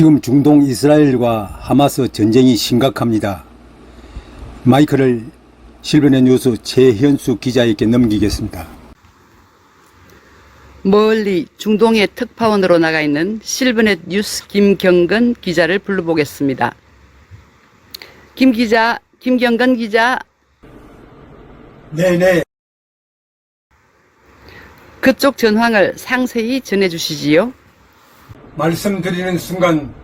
지금 중동 이스라엘과 하마스 전쟁이 심각합니다. 마이크를 실버넷 뉴스 최현수 기자에게 넘기겠습니다. 멀리 중동의 특파원으로 나가 있는 실버넷 뉴스 김경건 기자를 불러보겠습니다. 김 기자, 김경건 기자, 네네. 그쪽 전황을 상세히 전해주시지요. 말씀드리는 순간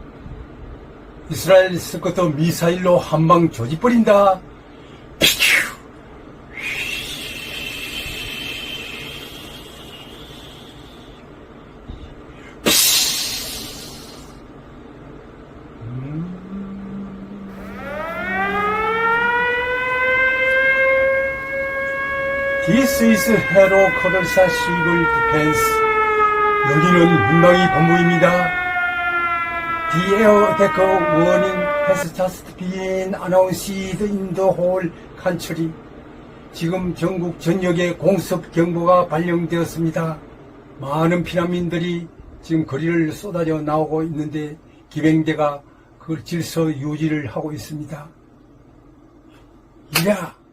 이스라엘 스커터 미사일로 한방 조지버린다. This is Hero Coder사 Civil Defense. 여기는 민방위 본부입니다. Air attack warning has just been announced in the whole country. 지금 전국 전역에 공습 경보가 발령되었습니다. 많은 피난민들이 지금 거리를 쏟아져 나오고 있는데 기병대가 그 질서 유지를 하고 있습니다. 이라!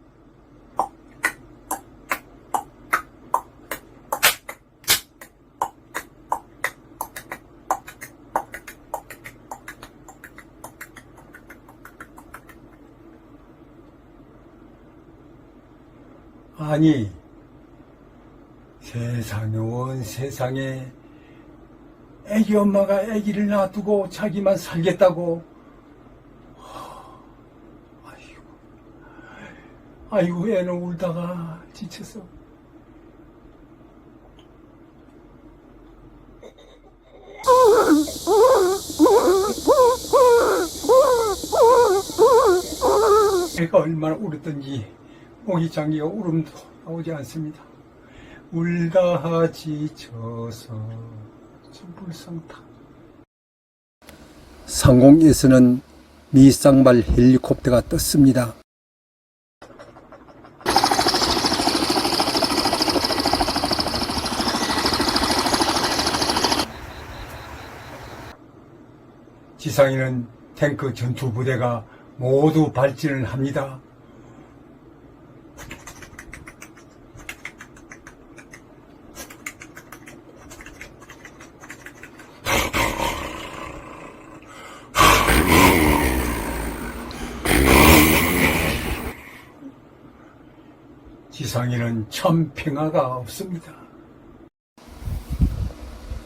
아니, 세상에 온 세상에 애기 엄마가 애기를 놔두고 자기만 살겠다고. 하, 아이고, 아이고, 애는 울다가 지쳐서. 애가 얼마나 울었던지 잠기고 울음도 나오지 않습니다. 울다 지쳐서 좀 불쌍다. 상공에서는 미 쌍발 헬리콥터가 떴습니다. 지상에는 탱크 전투 부대가 모두 발진을 합니다. 지상에는 참 평화가 없습니다.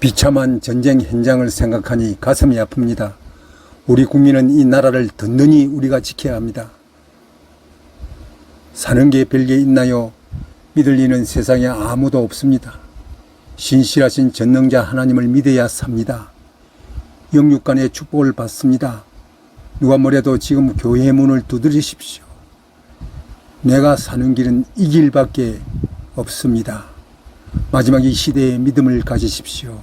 비참한 전쟁 현장을 생각하니 가슴이 아픕니다. 우리 국민은 이 나라를 든든히 우리가 지켜야 합니다. 사는 게 별게 있나요? 믿을 이는 세상에 아무도 없습니다. 신실하신 전능자 하나님을 믿어야 삽니다. 영육간의 축복을 받습니다. 누가 뭐래도 지금 교회 문을 두드리십시오. 내가 사는 길은 이 길밖에 없습니다. 마지막 이 시대에 믿음을 가지십시오.